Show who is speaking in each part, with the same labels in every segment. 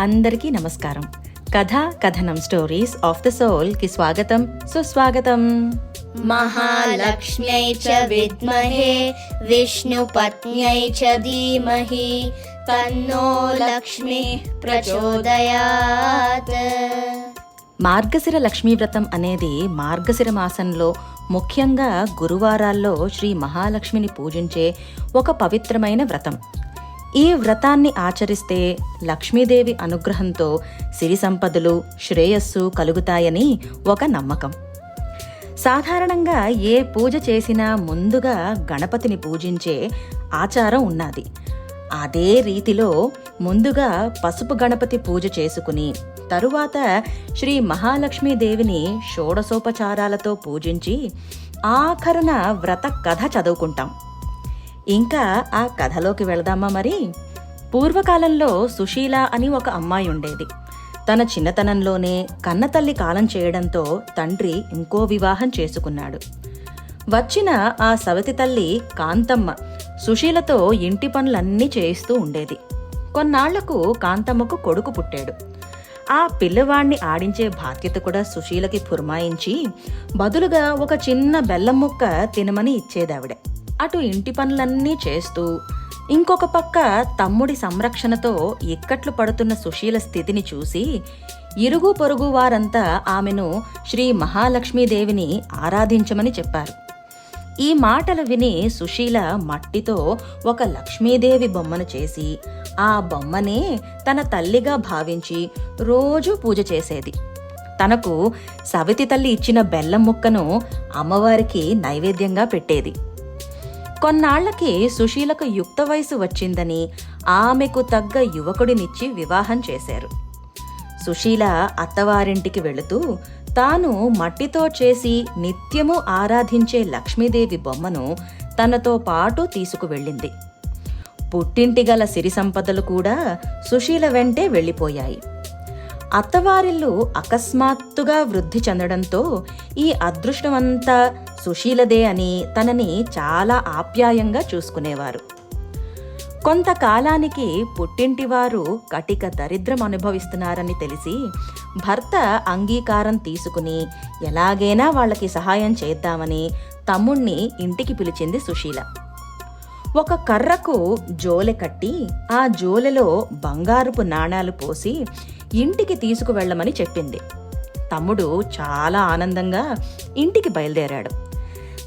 Speaker 1: అందరికీ నమస్కారం. కథ కథనం స్టోరీస్ ఆఫ్ ద సోల్కి స్వాగతం. సుస్వాగతం.
Speaker 2: మహాలక్ష్మ్యై చ విద్మహే విష్ణుపత్న్యై చ ధీమహి తన్నో లక్ష్మి ప్రచోదయాత్.
Speaker 1: మార్గశిర లక్ష్మీ వ్రతం అనేది మార్గశిర మాసంలో ముఖ్యంగా గురువారాల్లో శ్రీ మహాలక్ష్మిని పూజించే ఒక పవిత్రమైన వ్రతం. ఈ వ్రతాన్ని ఆచరిస్తే లక్ష్మీదేవి అనుగ్రహంతో సిరి సంపదలు శ్రేయస్సు కలుగుతాయని ఒక నమ్మకం. సాధారణంగా ఏ పూజ చేసినా ముందుగా గణపతిని పూజించే ఆచారం ఉన్నది. అదే రీతిలో ముందుగా పసుపు గణపతి పూజ చేసుకుని తరువాత శ్రీ మహాలక్ష్మీదేవిని షోడసోపచారాలతో పూజించి ఆఖరున వ్రత కథ చదువుకుంటాం. ఇంకా ఆ కథలోకి వెళదామా మరి? పూర్వకాలంలో సుశీల అని ఒక అమ్మాయి ఉండేది. తన చిన్నతనంలోనే కన్నతల్లి కాలం చేయడంతో తండ్రి ఇంకో వివాహం చేసుకున్నాడు. వచ్చిన ఆ సవతి తల్లి కాంతమ్మ సుశీలతో ఇంటి పనులన్నీ చేయిస్తూ ఉండేది. కొన్నాళ్ళకు కాంతమ్మకు కొడుకు పుట్టాడు. ఆ పిల్లవాణ్ణి ఆడించే బాధ్యత కూడా సుశీలకి పురమాయించి బదులుగా ఒక చిన్న బెల్లం ముక్క తినమని ఇచ్చేదావిడే. అటు ఇంటి పనులన్నీ చేస్తూ ఇంకొక పక్క తమ్ముడి సంరక్షణతో ఇక్కట్లు పడుతున్న సుశీల స్థితిని చూసి ఇరుగు పొరుగు వారంతా ఆమెను శ్రీ మహాలక్ష్మీదేవిని ఆరాధించమని చెప్పారు. ఈ మాటలు విని సుశీల మట్టితో ఒక లక్ష్మీదేవి బొమ్మను చేసి ఆ బొమ్మనే తన తల్లిగా భావించి రోజూ పూజ చేసేది. తనకు సవితి తల్లి ఇచ్చిన బెల్లం ముక్కను అమ్మవారికి నైవేద్యంగా పెట్టేది. కొన్నాళ్ళకి సుశీలకు యుక్త వయసు వచ్చిందని ఆమెకు తగ్గ యువకుడినిచ్చి వివాహం చేశారు. సుశీల అత్తవారింటికి వెళుతూ తాను మట్టితో చేసి నిత్యము ఆరాధించే లక్ష్మీదేవి బొమ్మను తనతో పాటు తీసుకువెళ్ళింది. పుట్టింటి గల సిరి సంపదలు కూడా సుశీల వెంటే వెళ్ళిపోయాయి. అత్తవారిల్లు అకస్మాత్తుగా వృద్ధి చెందడంతో ఈ అదృష్టమంతా సుశీలదే అని తనని చాలా ఆప్యాయంగా చూసుకునేవారు. కొంతకాలానికి పుట్టింటివారు కటిక దరిద్రం అనుభవిస్తున్నారని తెలిసి భర్త అంగీకారం తీసుకుని ఎలాగైనా వాళ్ళకి సహాయం చేద్దామని తమ్ముణ్ణి ఇంటికి పిలిచింది సుశీల. ఒక కర్రకు జోలె కట్టి ఆ జోలెలో బంగారుపు నాణాలు పోసి ఇంటికి తీసుకువెళ్ళమని చెప్పింది. తమ్ముడు చాలా ఆనందంగా ఇంటికి బయలుదేరాడు.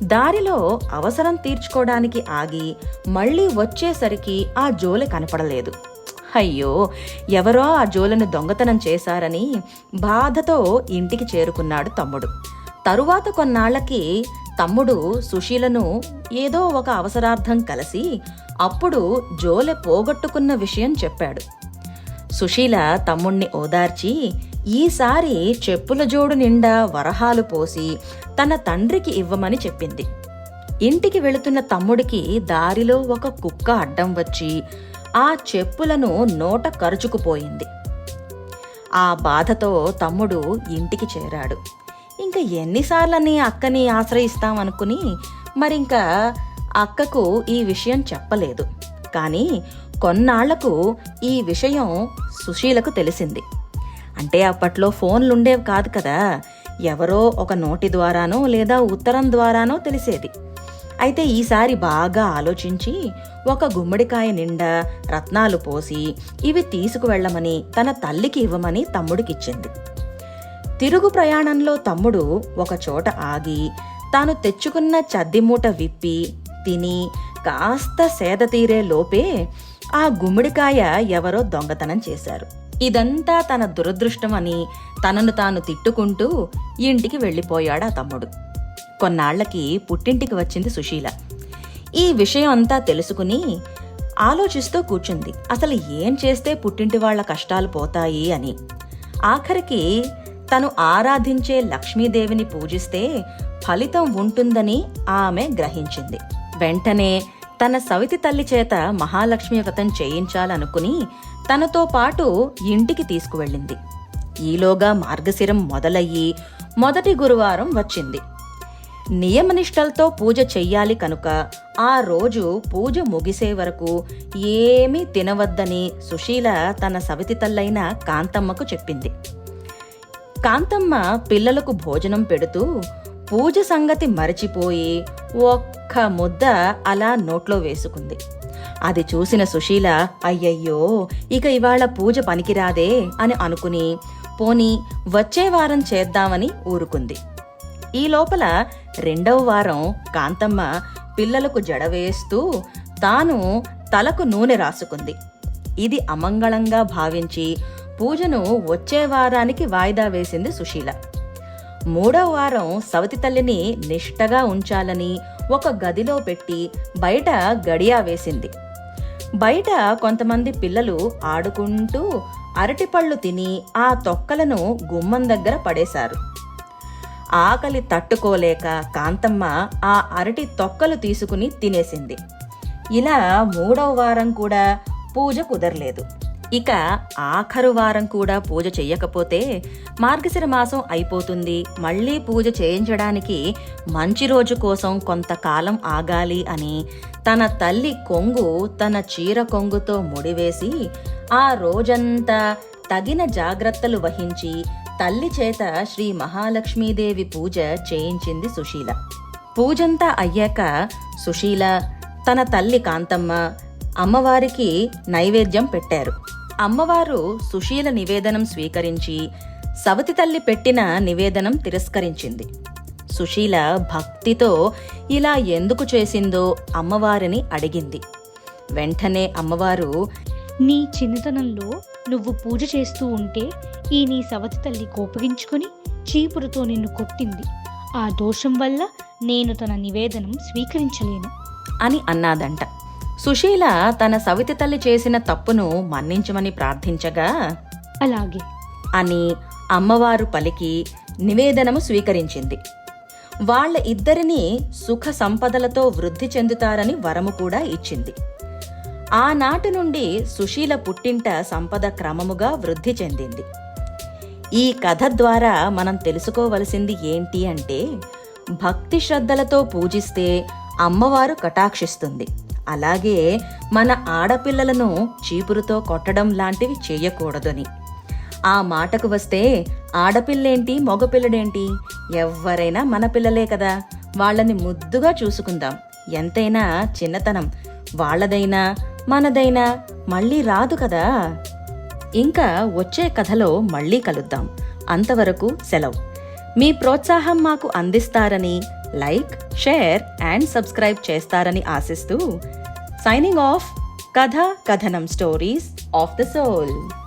Speaker 1: దారిలో అవసరం తీర్చుకోవడానికి ఆగి మళ్ళీ వచ్చేసరికి ఆ జోలె కనపడలేదు. అయ్యో ఎవరో ఆ జోలను దొంగతనం చేశారని బాధతో ఇంటికి చేరుకున్నాడు తమ్ముడు. తరువాత కొన్నాళ్ళకి తమ్ముడు సుశీలను ఏదో ఒక అవసరార్థం కలిసి అప్పుడు జోలె పోగొట్టుకున్న విషయం చెప్పాడు. సుశీల తమ్ముణ్ణి ఓదార్చి ఈసారి చెప్పుల జోడు నిండా వరహాలు పోసి తన తండ్రికి ఇవ్వమని చెప్పింది. ఇంటికి వెళుతున్న తమ్ముడికి దారిలో ఒక కుక్క అడ్డం వచ్చి ఆ చెప్పులను నోట కరుచుకుపోయింది ఆ బాధతో తమ్ముడు ఇంటికి చేరాడు. ఇంకా ఎన్నిసార్లని అక్కని ఆశ్రయిస్తామనుకుని మరింకా అక్కకు ఈ విషయం చెప్పలేదు. కానీ కొన్నాళ్ళకు ఈ విషయం సుశీలకు తెలిసింది. అంటే అప్పట్లో ఫోన్లుండేవి కాదు కదా. ఎవరో ఒక నోటి ద్వారానో లేదా ఉత్తరం ద్వారానో తెలిసేది. అయితే ఈసారి బాగా ఆలోచించి ఒక గుమ్మడికాయ నిండా రత్నాలు పోసి ఇవి తీసుకువెళ్ళమని తన తల్లికి ఇవ్వమని తమ్ముడికిచ్చింది. తిరుగు ప్రయాణంలో తమ్ముడు ఒక చోట ఆగి తాను తెచ్చుకున్న చద్దిమూట విప్పి తిని కాస్త సేద తీరే లోపే ఆ గుమ్మడికాయ ఎవరో దొంగతనం చేశారు. ఇదంతా తన దురదృష్టం అని తనను తాను తిట్టుకుంటూ ఇంటికి వెళ్ళిపోయాడు ఆ తమ్ముడు. కొన్నాళ్ళకి పుట్టింటికి వచ్చింది సుశీల. ఈ విషయం అంతా తెలుసుకుని ఆలోచిస్తూ కూర్చుంది. అసలు ఏం చేస్తే పుట్టింటి వాళ్ళ కష్టాలు పోతాయి అని. ఆఖరికి తను ఆరాధించే లక్ష్మీదేవిని పూజిస్తే ఫలితం ఉంటుందని ఆమె గ్రహించింది. వెంటనే తన సవితి తల్లి చేత మహాలక్ష్మి వ్రతం చేయించాలనుకుని తనతో పాటు ఇంటికి తీసుకువెళ్ళింది. ఈలోగా మార్గశిరం మొదలయ్యి మొదటి గురువారం వచ్చింది. నియమనిష్టలతో పూజ చెయ్యాలి కనుక ఆ రోజు పూజ ముగిసే వరకు ఏమీ తినవద్దని సుశీల తన సవితి తల్లైన కాంతమ్మకు చెప్పింది. కాంతమ్మ పిల్లలకు భోజనం పెడుతూ పూజ సంగతి మరచిపోయి ఒక్క ముద్ద అలా నోట్లో వేసుకుంది. అది చూసిన సుశీల అయ్యయ్యో ఇక ఇవాళ పూజ పనికిరాదే అని అనుకుని పోని వచ్చే వారం చేద్దామని ఊరుకుంది. ఈ లోపల రెండవ వారం కాంతమ్మ పిల్లలకు జడ వేస్తూ తాను తలకు నూనె రాసుకుంది. ఇది అమంగళంగా భావించి పూజను వచ్చే వారానికి వాయిదా వేసింది సుశీల. మూడవ వారం సవతి తల్లిని నిష్టగా ఉంచాలని ఒక గదిలో పెట్టి బయట గడియా వేసింది. బయట కొంతమంది పిల్లలు ఆడుకుంటూ అరటిపళ్ళు తిని ఆ తొక్కలను గుమ్మం దగ్గర పడేశారు. ఆకలి తట్టుకోలేక కాంతమ్మ ఆ అరటి తొక్కలు తీసుకుని తినేసింది. ఇలా మూడవ వారం కూడా పూజ కుదరలేదు. ఇక ఆఖరు వారం కూడా పూజ చెయ్యకపోతే మార్గశిర మాసం అయిపోతుంది. మళ్ళీ పూజ చేయించడానికి మంచి రోజు కోసం కొంతకాలం ఆగాలి అని తన తల్లి కొంగు తన చీర కొంగుతో ముడివేసి ఆ రోజంతా తగిన జాగ్రత్తలు వహించి తల్లి చేత శ్రీ మహాలక్ష్మీదేవి పూజ చేయించింది సుశీల. పూజంతా అయ్యాక సుశీల తన తల్లి కాంతమ్మ అమ్మవారికి నైవేద్యం పెట్టారు. అమ్మవారు సుశీల నివేదనం స్వీకరించి సవతి తల్లి పెట్టిన నివేదనం తిరస్కరించింది. సుశీల భక్తితో ఇలా ఎందుకు చేసిందో అమ్మవారిని అడిగింది. వెంటనే అమ్మవారు
Speaker 3: నీ చిన్నతనంలో నువ్వు పూజ చేస్తూ ఉంటే ఈ నీ సవతి తల్లి కోపగించుకొని చీపురుతో నిన్ను కొట్టింది. ఆ దోషం వల్ల నేను తన నివేదనం స్వీకరించలేను.
Speaker 1: అని అన్నాదంట. సుశీల తన సవితి తల్లి చేసిన తప్పును మన్నించమని ప్రార్థించగా
Speaker 3: అలాగే.
Speaker 1: అని అమ్మవారు పలికి నివేదనము స్వీకరించింది. వాళ్ళ ఇద్దరిని సుఖ సంపదలతో వృద్ధి చెందుతారని వరము కూడా ఇచ్చింది. ఆనాటి నుండి సుశీల పుట్టింట సంపద క్రమముగా వృద్ధి చెందింది. ఈ కథ ద్వారా మనం తెలుసుకోవలసింది ఏంటి అంటే భక్తి శ్రద్ధలతో పూజిస్తే అమ్మవారు కటాక్షిస్తుంది. అలాగే మన ఆడపిల్లలను చీపురుతో కొట్టడం లాంటివి చేయకూడదని. ఆ మాటకు వస్తే ఆడపిల్లేంటి మగపిల్లడేంటి? ఎవ్వరైనా మన పిల్లలే కదా. వాళ్ళని ముద్దుగా చూసుకుందాం. ఎంతైనా చిన్నతనం. వాళ్ళదైనా మనదైనా మళ్ళీ రాదు కదా. ఇంకా వచ్చే కథలో మళ్ళీ కలుద్దాం. అంతవరకు సెలవు. మీ ప్రోత్సాహం మాకు అందిస్తారని లైక్ షేర్ అండ్ సబ్స్క్రైబ్ చేస్తారని ఆశిస్తూ సైనింగ్ ఆఫ్ కథ కథనం స్టోరీస్ ఆఫ్ ద సోల్.